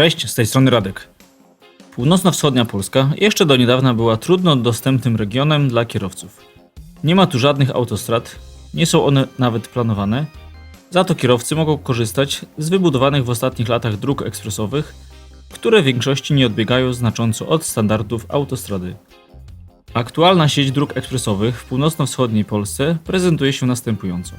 Cześć, z tej strony Radek. Północno-wschodnia Polska jeszcze do niedawna była trudno dostępnym regionem dla kierowców. Nie ma tu żadnych autostrad, nie są one nawet planowane, za to kierowcy mogą korzystać z wybudowanych w ostatnich latach dróg ekspresowych, które w większości nie odbiegają znacząco od standardów autostrady. Aktualna sieć dróg ekspresowych w północno-wschodniej Polsce prezentuje się następująco.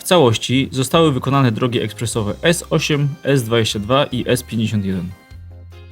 W całości zostały wykonane drogi ekspresowe S8, S22 i S51.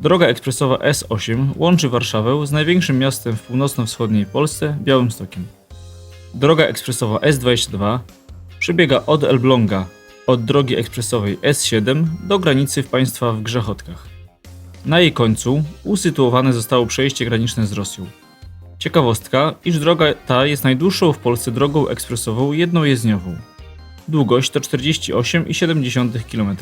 Droga ekspresowa S8 łączy Warszawę z największym miastem w północno-wschodniej Polsce, Białymstokiem. Droga ekspresowa S22 przebiega od Elbląga, od drogi ekspresowej S7 do granicy w państwa w Grzechotkach. Na jej końcu usytuowane zostało przejście graniczne z Rosją. Ciekawostka, iż droga ta jest najdłuższą w Polsce drogą ekspresową jednojezdniową. Długość to 48,7 km.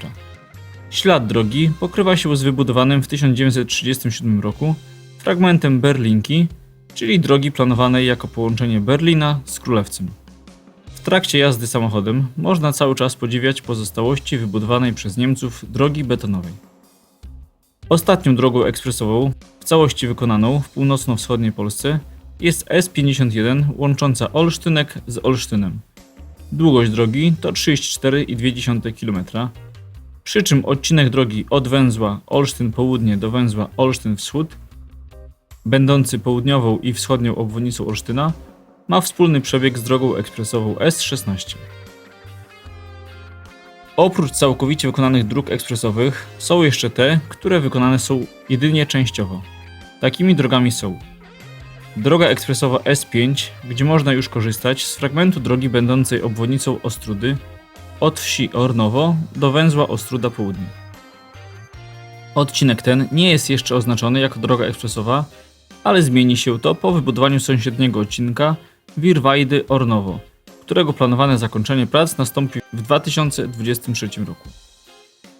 Ślad drogi pokrywa się z wybudowanym w 1937 roku fragmentem Berlinki, czyli drogi planowanej jako połączenie Berlina z Królewcem. W trakcie jazdy samochodem można cały czas podziwiać pozostałości wybudowanej przez Niemców drogi betonowej. Ostatnią drogą ekspresową, w całości wykonaną w północno-wschodniej Polsce, jest S51 łącząca Olsztynek z Olsztynem. Długość drogi to 34,2 km, przy czym odcinek drogi od węzła Olsztyn Południe do węzła Olsztyn Wschód, będący południową i wschodnią obwodnicą Olsztyna, ma wspólny przebieg z drogą ekspresową S16. Oprócz całkowicie wykonanych dróg ekspresowych są jeszcze te, które wykonane są jedynie częściowo. Takimi drogami są Droga ekspresowa S5, gdzie można już korzystać z fragmentu drogi będącej obwodnicą Ostrudy od wsi Ornowo do węzła Ostruda Południe. Odcinek ten nie jest jeszcze oznaczony jako droga ekspresowa, ale zmieni się to po wybudowaniu sąsiedniego odcinka Wirwajdy Ornowo, którego planowane zakończenie prac nastąpi w 2023 roku.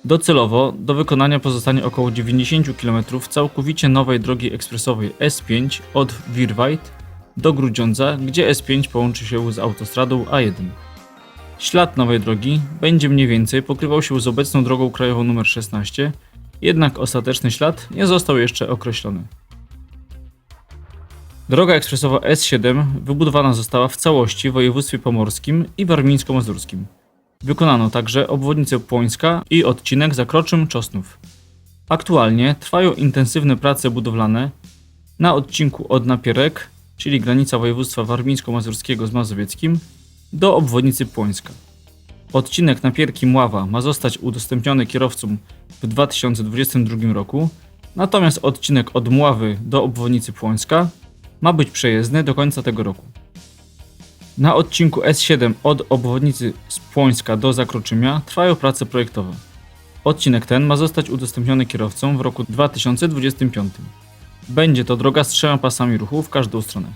Docelowo do wykonania pozostanie około 90 km całkowicie nowej drogi ekspresowej S5 od Wirwajt do Grudziądza, gdzie S5 połączy się z autostradą A1. Ślad nowej drogi będzie mniej więcej pokrywał się z obecną drogą krajową nr 16, jednak ostateczny ślad nie został jeszcze określony. Droga ekspresowa S7 wybudowana została w całości w województwie pomorskim i warmińsko-mazurskim. Wykonano także obwodnicę Płońska i odcinek Zakroczym Czosnów. Aktualnie trwają intensywne prace budowlane na odcinku od Napierek, czyli granica województwa warmińsko-mazurskiego z mazowieckim, do obwodnicy Płońska. Odcinek Napierki Mława ma zostać udostępniony kierowcom w 2022 roku, natomiast odcinek od Mławy do obwodnicy Płońska ma być przejezdny do końca tego roku. Na odcinku S7 od obwodnicy z Płońska do Zakroczymia trwają prace projektowe. Odcinek ten ma zostać udostępniony kierowcom w roku 2025. Będzie to droga z trzema pasami ruchu w każdą stronę.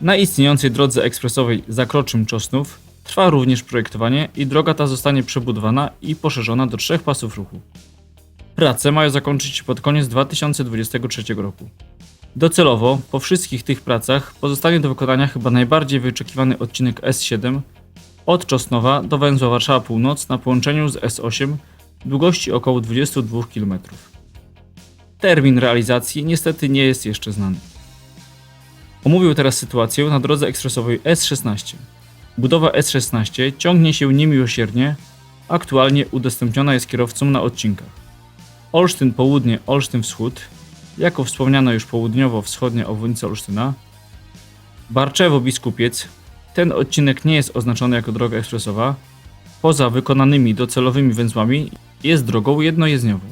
Na istniejącej drodze ekspresowej Zakroczym Czosnów trwa również projektowanie i droga ta zostanie przebudowana i poszerzona do trzech pasów ruchu. Prace mają zakończyć się pod koniec 2023 roku. Docelowo, po wszystkich tych pracach, pozostanie do wykonania chyba najbardziej wyczekiwany odcinek S7 od Czosnowa do węzła Warszawa Północ na połączeniu z S8 długości około 22 km. Termin realizacji niestety nie jest jeszcze znany. Omówię teraz sytuację na drodze ekspresowej S16. Budowa S16 ciągnie się niemiłosiernie, aktualnie udostępniona jest kierowcom na odcinkach. Olsztyn Południe, Olsztyn Wschód, jako wspomniano już południowo-wschodnia obwodnica Olsztyna. Barczewo Biskupiec. Ten odcinek nie jest oznaczony jako droga ekspresowa. Poza wykonanymi docelowymi węzłami jest drogą jednojezdniową.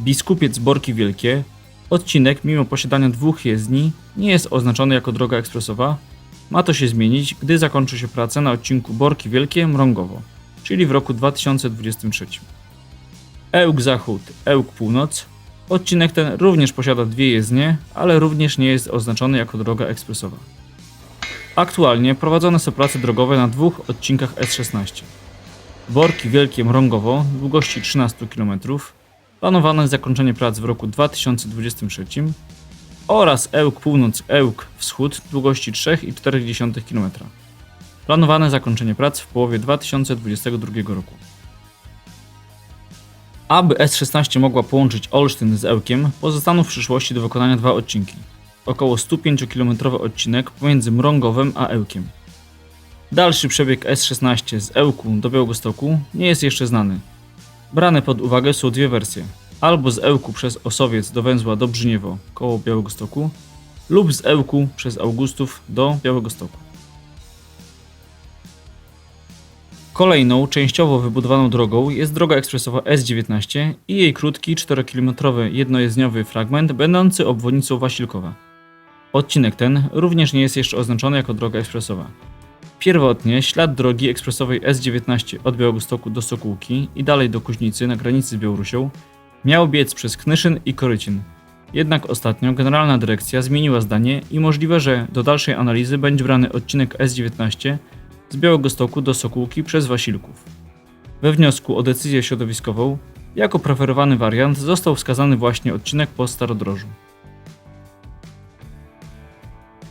Biskupiec Borki Wielkie. Odcinek, mimo posiadania dwóch jezdni, nie jest oznaczony jako droga ekspresowa. Ma to się zmienić, gdy zakończy się praca na odcinku Borki Wielkie Mrągowo, czyli w roku 2023. Ełk Zachód, Ełk Północ. Odcinek ten również posiada dwie jezdnie, ale również nie jest oznaczony jako droga ekspresowa. Aktualnie prowadzone są prace drogowe na dwóch odcinkach S16. Borki Wielkie Mrągowo długości 13 km, planowane zakończenie prac w roku 2023 oraz Ełk Północ Ełk Wschód długości 3,4 km. Planowane zakończenie prac w połowie 2022 roku. Aby S16 mogła połączyć Olsztyn z Ełkiem, pozostaną w przyszłości do wykonania dwa odcinki. Około 105-kilometrowy odcinek pomiędzy Mrągowem a Ełkiem. Dalszy przebieg S16 z Ełku do Białegostoku nie jest jeszcze znany. Brane pod uwagę są dwie wersje. Albo z Ełku przez Osowiec do węzła Dobrzyniewo koło Białegostoku, lub z Ełku przez Augustów do Białegostoku. Kolejną, częściowo wybudowaną drogą jest droga ekspresowa S19 i jej krótki, 4-kilometrowy jednojezdniowy fragment będący obwodnicą Wasilkowa. Odcinek ten również nie jest jeszcze oznaczony jako droga ekspresowa. Pierwotnie ślad drogi ekspresowej S19 od Białegostoku do Sokółki i dalej do Kuźnicy na granicy z Białorusią miał biec przez Knyszyn i Korycin. Jednak ostatnio Generalna Dyrekcja zmieniła zdanie i możliwe, że do dalszej analizy będzie brany odcinek S19 z Białegostoku do Sokółki przez Wasilków. We wniosku o decyzję środowiskową jako preferowany wariant został wskazany właśnie odcinek po Starodrożu.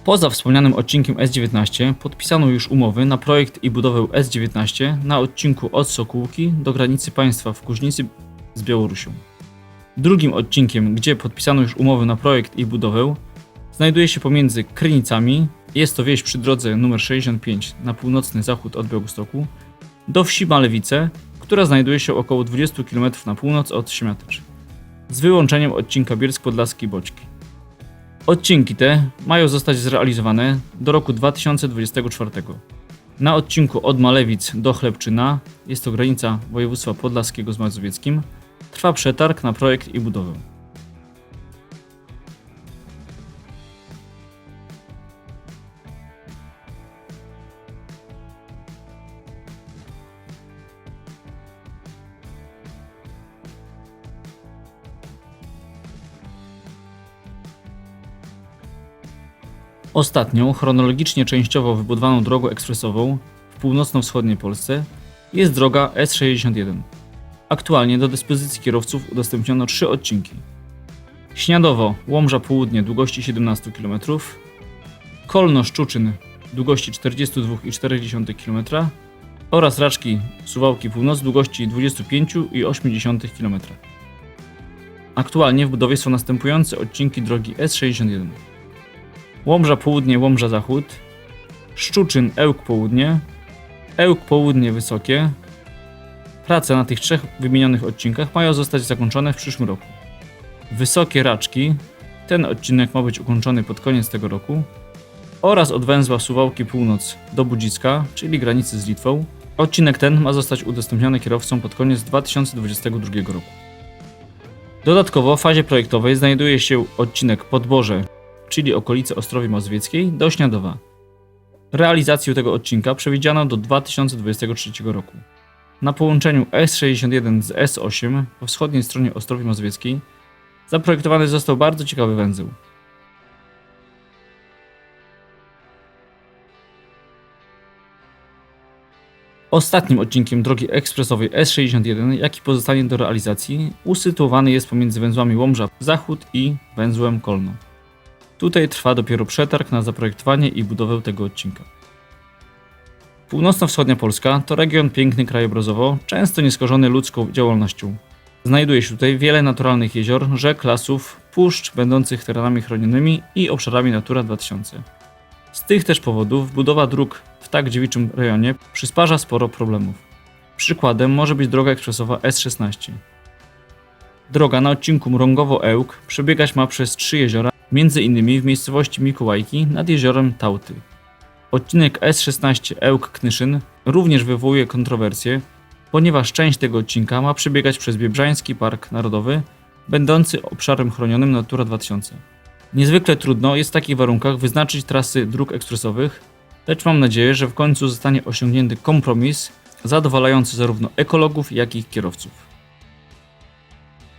Poza wspomnianym odcinkiem S19 podpisano już umowy na projekt i budowę S19 na odcinku od Sokółki do granicy państwa w Kuźnicy z Białorusią. Drugim odcinkiem, gdzie podpisano już umowy na projekt i budowę, znajduje się pomiędzy Krynicami, jest to wieś przy drodze nr 65 na północny zachód od Białegostoku, do wsi Malewice, która znajduje się około 20 km na północ od Siemiatycz, z wyłączeniem odcinka Bielsk Podlaski Boćki. Odcinki te mają zostać zrealizowane do roku 2024. Na odcinku od Malewic do Chlebczyna, jest to granica województwa podlaskiego z mazowieckim, trwa przetarg na projekt i budowę. Ostatnią, chronologicznie częściowo wybudowaną drogą ekspresową w północno-wschodniej Polsce jest droga S61. Aktualnie do dyspozycji kierowców udostępniono trzy odcinki. Śniadowo Łomża Południe długości 17 km, Kolno Szczuczyn długości 42,4 km oraz Raczki Suwałki Północ długości 25,8 km. Aktualnie w budowie są następujące odcinki drogi S61. Łomża Południe, Łomża Zachód, Szczuczyn, Ełk Południe, Ełk Południe Wysokie. Prace na tych trzech wymienionych odcinkach mają zostać zakończone w przyszłym roku. Wysokie Raczki, ten odcinek ma być ukończony pod koniec tego roku, oraz od węzła Suwałki Północ do Budziska, czyli granicy z Litwą. Odcinek ten ma zostać udostępniony kierowcom pod koniec 2022 roku. Dodatkowo w fazie projektowej znajduje się odcinek Podborze, czyli okolice Ostrowi Mazowieckiej, do Śniadowa. Realizację tego odcinka przewidziano do 2023 roku. Na połączeniu S61 z S8 po wschodniej stronie Ostrowi Mazowieckiej zaprojektowany został bardzo ciekawy węzeł. Ostatnim odcinkiem drogi ekspresowej S61, jaki pozostanie do realizacji, usytuowany jest pomiędzy węzłami Łomża Zachód i węzłem Kolno. Tutaj trwa dopiero przetarg na zaprojektowanie i budowę tego odcinka. Północno-wschodnia Polska to region piękny krajobrazowo, często nieskorzony ludzką działalnością. Znajduje się tutaj wiele naturalnych jezior, rzek, lasów, puszcz będących terenami chronionymi i obszarami Natura 2000. Z tych też powodów budowa dróg w tak dziewiczym rejonie przysparza sporo problemów. Przykładem może być droga ekspresowa S16. Droga na odcinku Mrągowo-Ełk przebiegać ma przez trzy jeziora, między innymi w miejscowości Mikołajki nad jeziorem Tauty. Odcinek S16 Ełk-Knyszyn również wywołuje kontrowersje, ponieważ część tego odcinka ma przebiegać przez Biebrzański Park Narodowy, będący obszarem chronionym Natura 2000. Niezwykle trudno jest w takich warunkach wyznaczyć trasy dróg ekspresowych, lecz mam nadzieję, że w końcu zostanie osiągnięty kompromis zadowalający zarówno ekologów, jak i kierowców.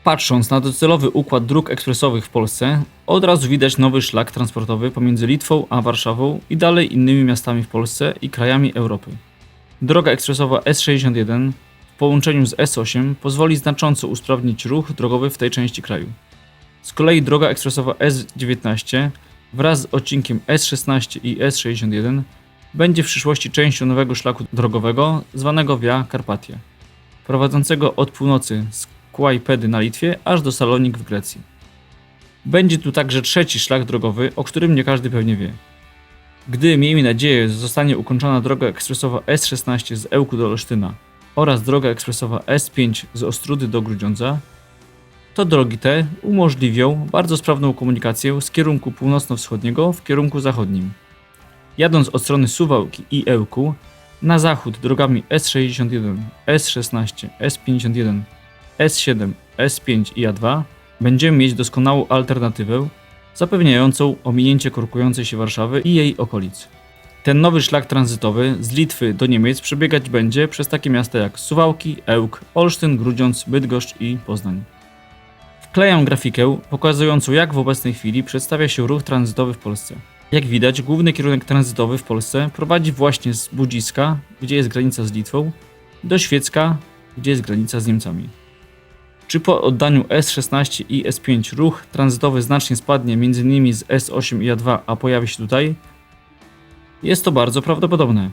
Patrząc na docelowy układ dróg ekspresowych w Polsce, od razu widać nowy szlak transportowy pomiędzy Litwą a Warszawą i dalej innymi miastami w Polsce i krajami Europy. Droga ekspresowa S61 w połączeniu z S8 pozwoli znacząco usprawnić ruch drogowy w tej części kraju. Z kolei droga ekspresowa S19 wraz z odcinkiem S16 i S61 będzie w przyszłości częścią nowego szlaku drogowego zwanego Via Carpatia, prowadzącego od północy z Kłajpedy na Litwie aż do Salonik w Grecji. Będzie tu także trzeci szlak drogowy, o którym nie każdy pewnie wie. Gdy, miejmy nadzieję, zostanie ukończona droga ekspresowa S16 z Ełku do Olsztyna oraz droga ekspresowa S5 z Ostrudy do Grudziądza, to drogi te umożliwią bardzo sprawną komunikację z kierunku północno-wschodniego w kierunku zachodnim. Jadąc od strony Suwałki i Ełku, na zachód drogami S61, S16, S51, S7, S5 i A2 będziemy mieć doskonałą alternatywę zapewniającą ominięcie korkującej się Warszawy i jej okolic. Ten nowy szlak tranzytowy z Litwy do Niemiec przebiegać będzie przez takie miasta jak Suwałki, Ełk, Olsztyn, Grudziądz, Bydgoszcz i Poznań. Wklejam grafikę pokazującą jak w obecnej chwili przedstawia się ruch tranzytowy w Polsce. Jak widać, główny kierunek tranzytowy w Polsce prowadzi właśnie z Budziska, gdzie jest granica z Litwą, do Świecka, gdzie jest granica z Niemcami. Czy po oddaniu S16 i S5 ruch tranzytowy znacznie spadnie m.in. z S8 i A2, a pojawi się tutaj? Jest to bardzo prawdopodobne.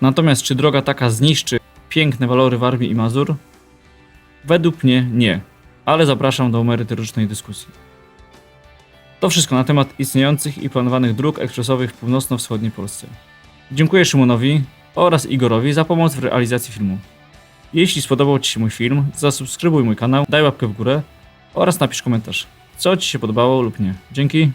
Natomiast czy droga taka zniszczy piękne walory Warmii i Mazur? Według mnie nie, ale zapraszam do merytorycznej dyskusji. To wszystko na temat istniejących i planowanych dróg ekspresowych w północno-wschodniej Polsce. Dziękuję Szymonowi oraz Igorowi za pomoc w realizacji filmu. Jeśli spodobał Ci się mój film, zasubskrybuj mój kanał, daj łapkę w górę oraz napisz komentarz, co Ci się podobało lub nie. Dzięki.